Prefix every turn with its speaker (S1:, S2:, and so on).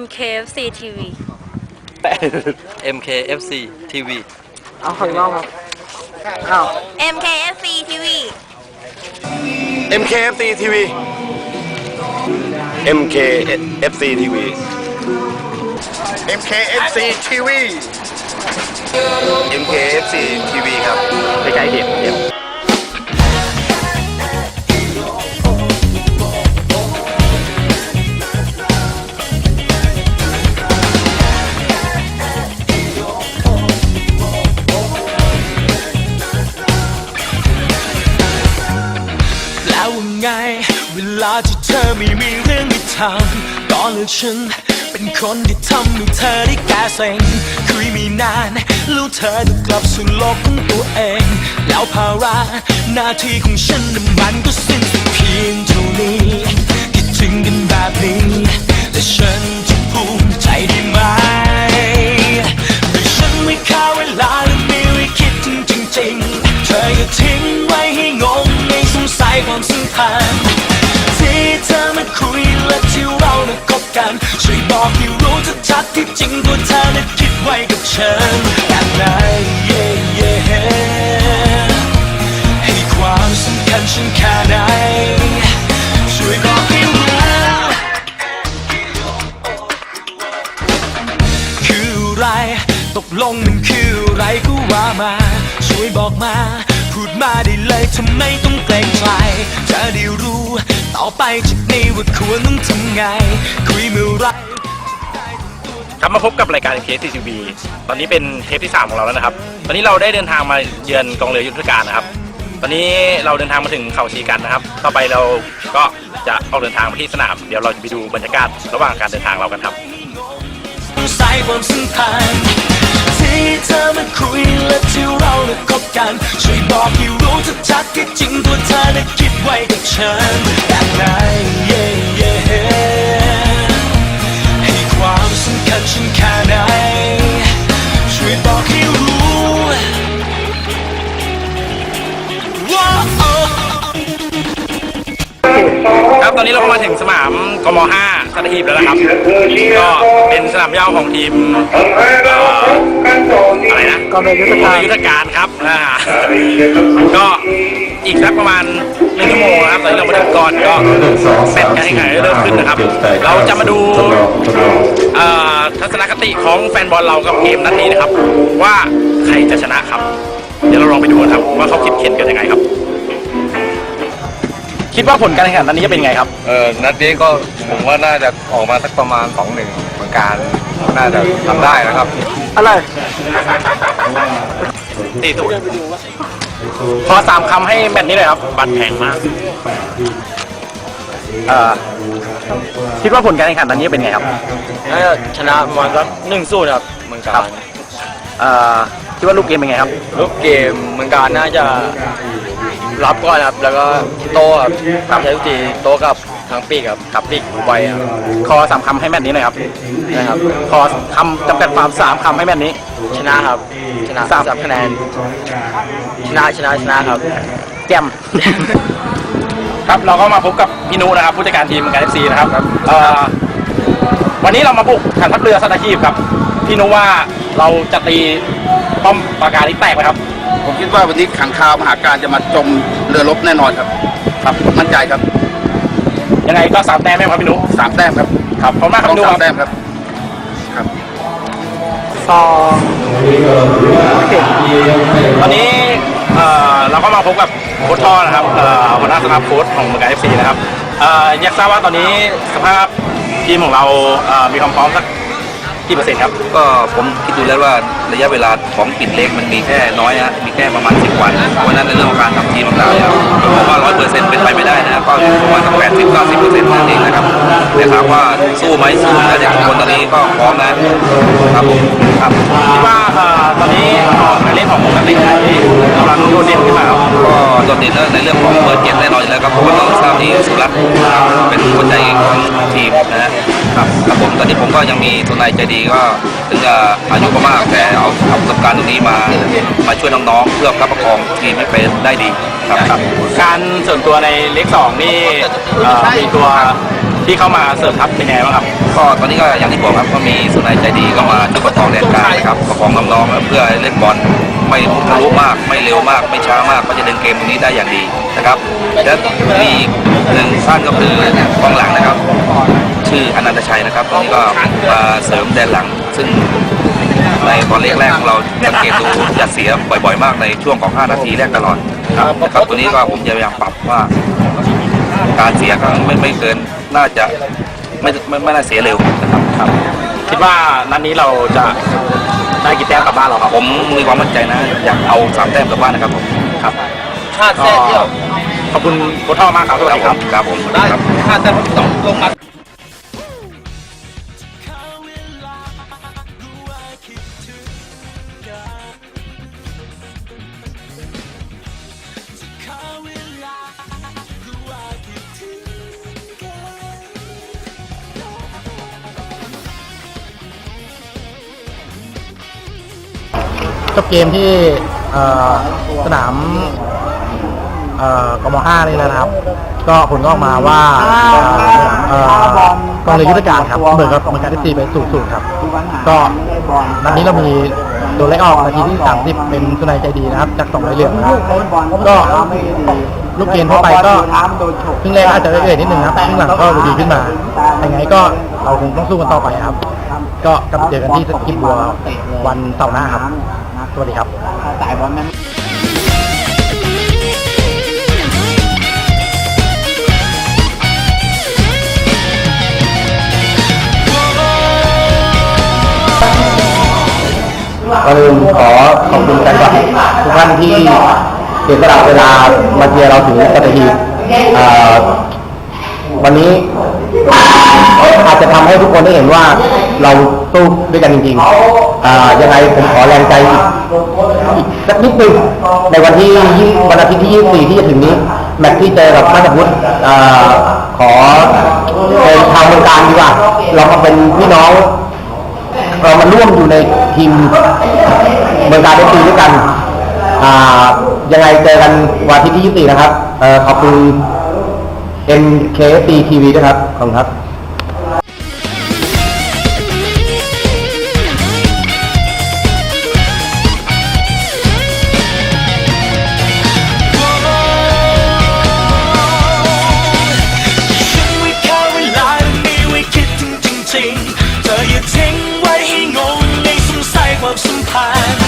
S1: MKFC TV
S2: MKFC TV
S3: เอาขออีกรอบครับอ้าว
S1: MKFC TV
S4: MKFC TV MKFC TV MKFC TV MKFC TV ครับใกล้ๆเด็ดเด็ด
S5: ลาที่เธอไม่มีเรื่องให้ทำตอนเลือกฉันเป็นคนที่ทำให้เธอได้แก่เซ็งคุยไม่นานแล้วเธอจะกลับสู่โลกของตัวเอง แล้วภาระหน้าที่ของฉันนั้นมันก็สิ้นสุดเพียงเท่านี้ ฉันไหน yeah, yeah ให้ความสำคัญฉันแค่ไหนช่วยบอกให้รู้คืออะไรตกลงมันคืออะไรก็ว่ามา ช่วยบอกมา พูดมาได้เลยทำไมต้องเกรงใจจะได้รู้ ต่อไปจากนี้ว่าควรต้องทำไง คุยเมื่อไร
S6: ครับมาพบกับรายการ KCTV ตอนนี้เป็นเทปที่ 3 ของเราแล้วนะครับ ตอนนี้เราได้เดินทางมาเยือนกองเรือยุทธการนะครับ ตอนนี้เราเดินทางมาถึงเขาชีกันนะครับ ต่อไปเราก็จะออกเดินทางไปที่สนาม เดี๋ยวเราจะไปดูบรรยากาศระหว่างการเดินทางเรากันครับ
S5: สายความสัมพันธ์ที่เธอมาคุยและที่เราน่ะคบกัน ช่วยบอกให้รู้ชัดๆที่จริงตัวเธอน่ะคิดไว้กับฉันแบบไหน
S6: มาถึงสนามกม 5สัตหีบแล้วนะครับ ก็เป็นสนามเหย้าของทีมเอ่ออะไรนะ
S3: กองเรือยุทธการ
S6: ยุทธการครับอ่าก็อีกสักประมาณหนึ่งชั่วโมงนะครับตอนนี้เรามาถึงก่อนก็เสร็จการแข่งขันเริ่มขึ้นนะครับ เราจะมาดูเอ่อทัศนคติของแฟนบอลเรากับเกมนัดนี้นะครับ ว่าใครจะชนะครับ เดี๋ยวเราลองไปดูกันครับว่าเขาคิดเข็นกันยังไงครับ คิดว่าผลการแข่งขันนัดนี้จะเป็นไงครับ
S2: เออนัดนี้ก็ผมว่าน่าจะออกมาสักประมาณ 2-1เหมือนกันน่าจะทำได้นะครับ
S3: อะไร
S6: ตีตูดขอสามคำให้แมตช์นี้เลยครับ บัตรแพงมากเอ่อคิดว่าผลการแข่งขันตอนนี้เป็นไงครับ
S2: น่าจะชนะประมาณสักหนึ่งสู้ครับเมืองการ
S6: เอ่อคิดว่าลูกเกมเป็นไงครับ
S2: ลูกเกมเมืองการน่าจะ รับก่อนครับ แล้วก็โตครับตามใช้ทุกทีโตกับทางปีกครับกับปีกไวครับ
S6: ขอสามคำให้แมตช์นี้หน่อยครับ
S2: นะครับ
S6: ขอคำจำกัดความสามคำให้แมตช์นี้
S2: ชนะครับ ชนะ
S6: สาม
S2: สามคะแนน ชนะชนะชนะครับ
S6: แจ่มครับเราก็มาพบกับพี่นุนะครับ ผู้จัดการทีมการเอฟซีนะครับเอ่อวันนี้เรามาบุกฐานทัพเรือสัตหีบครับพี่นุว่าเราจะตีป้อมปราการนี้แตกไหมครับ
S4: ผมคิดว่าวันนี้ขังคาวมหาการจะมาจมเรือรบแน่นอนครับ ครับมั่นใจครับ
S6: ยังไงก็สามแต้มไหมครับพี่นุ
S4: สามแต้มครับ
S6: ครับขอบคุณมากครับ
S4: ต้อง
S6: พี่นุ
S4: สา
S6: ค
S4: ม
S6: รับ
S4: แต้มครับ
S3: สองโอเค
S6: ตอนนี้เอ่อเราก็มาพบกับโค้ชท่อนะครับเอ่อหัวหน้าสตาฟโค้ชของเมืองการเอฟซีนะครับเอ่ออยากทราบว่าตอนนี้สภาพทีมของเราเอ่อมีความพร้อมสักกี่เปอร์เซ็นต์ครับ
S7: ก็ผมคิดดูแล้วว่าระยะเวลาของปิดเล็กมันมีแค่น้อยนะมีแค่ประมาณ 10 วัน เพราะฉะนั้นในเรื่องของการทำทีมต่างๆเนี่ยผมว่าร้อยเปอร์เซ็นต์เป็นไปไม่ได้นะก็อยู่ประมาณสักแปดสิบเก้าสิบเปอร์เซ็นต์นั่นเองนะครับแต่ถามว่าสู้ไหมสู้นะเด็กทุกคนตอนนี้ก็พร้อมนะครับผมครับ
S6: คิดว่าเอ่อตอนนี้การเล่นของนักเตะไทยกำลังโดดเด่นขึ้นมาครับ
S7: ก็โดดเด่นในเรื่องของเบอร์เจ็ดแน่นอนอยู่แล้วครับเพราะว่าเราทราบที่สุรัตน์เป็นหัวใจของทีมนะฮะครับครับผมตอนนี้ผมก็ยังมีตัวนายใจดีก็ถึงจะอายุก็มากแต่เอาเอาประสบการณ์ตรงนี้มามาช่วยน้องๆเพื่อประคับประคองทีมให้เป็นได้ดีครับ
S6: ครับการเสริมตัวในเลขสองนี่เอ่อมีตัวที่เข้ามาเสริมทัพเป็นไงบ้างครับ
S7: ก็ตอนนี้ก็อย่างที่บอกครับก็มีสุนัยใจดีก็มาช่วยประคองแดนกลางนะครับประคองน้องๆเพื่อให้เล่นบอลไม่ทะลุมากไม่เร็วมาก ไม่ช้ามากก็จะเล่นเกมตรงนี้ได้อย่างดีนะครับและมีอีกหนึ่งท่านก็คือกองหลังนะครับ ชื่ออนันตชัยนะครับตอนนี้ก็มาเสริมแดนหลัง ซึ่ง ในตอนแรกๆของเราสังเกตดูจะเสียบ่อยๆ มากในช่วงของ 5 นาทีแรกตลอดครับนะครับตัวนี้ก็ผมจะพยายามปรับว่า การเสียก็ไม่ไม่เกินน่าจะไม่ไม่ไม่น่าเสียเร็วนะครับครับ
S6: คิดว่านัดนี้เราจะได้กี่แต้มกลับบ้านเราครับ
S7: ผมมีความมั่นใจนะ อยากเอาสามแต้มกลับบ้านนะครับผมครับ
S6: ก็ขอบคุณโค้ชท่อมากครับสวัสดีครับ
S7: ครับผมได้ครับ
S8: จบเกมที่สนามกม5นี่นะครับ ก็ผลก็ออกมาว่าเอ่อกองเรือยุทธการครับเหมือนกับเหมือนกันที่ตีไปสูงสุดครับ ก็นัดนี้เรามีโดนไล่ออกนาทีที่ 30 เป็นสุนัยใจดีนะครับ จากสองใบเหลืองนะครับก็ลูกเกมทั่วไปก็ครึ่งแรกอาจจะเอื่อยๆนิดนึงครับครึ่งหลังก็ดูดีขึ้นมายังไงก็เราคงต้องสู้กันต่อไปครับ ก็กลับเจอกันที่สกิปบัววันเสาร์หน้าครับ สวัสดีครับก่อนอื่นขอขอบคุณแฟนคลับทุกท่านที่เสียสละเวลามาเชียร์เราถึงสัตหีบเอ่อวันนี้ อาจจะทำให้ทุกคนได้เห็นว่าเราสู้ด้วยกันจริงๆอ่ายังไงผมขอแรงใจอีกสักนิดนึงในวันที่วันอาทิตย์ที่ 24 ที่จะถึงนี้ แมตช์ที่เจอกับมาตาพุทธอ่าขอเป็นทางเมืองการดีกว่า เรามาเป็นพี่น้องเรามาร่วมอยู่ในทีมเมืองการเอฟซีด้วยกันอ่ายังไงเจอกันวันอาทิตย์ที่ 24 นะครับเอ่อขอบคุณ MKFC TV ด้วยครับ ขอบคุณครับ
S5: งสั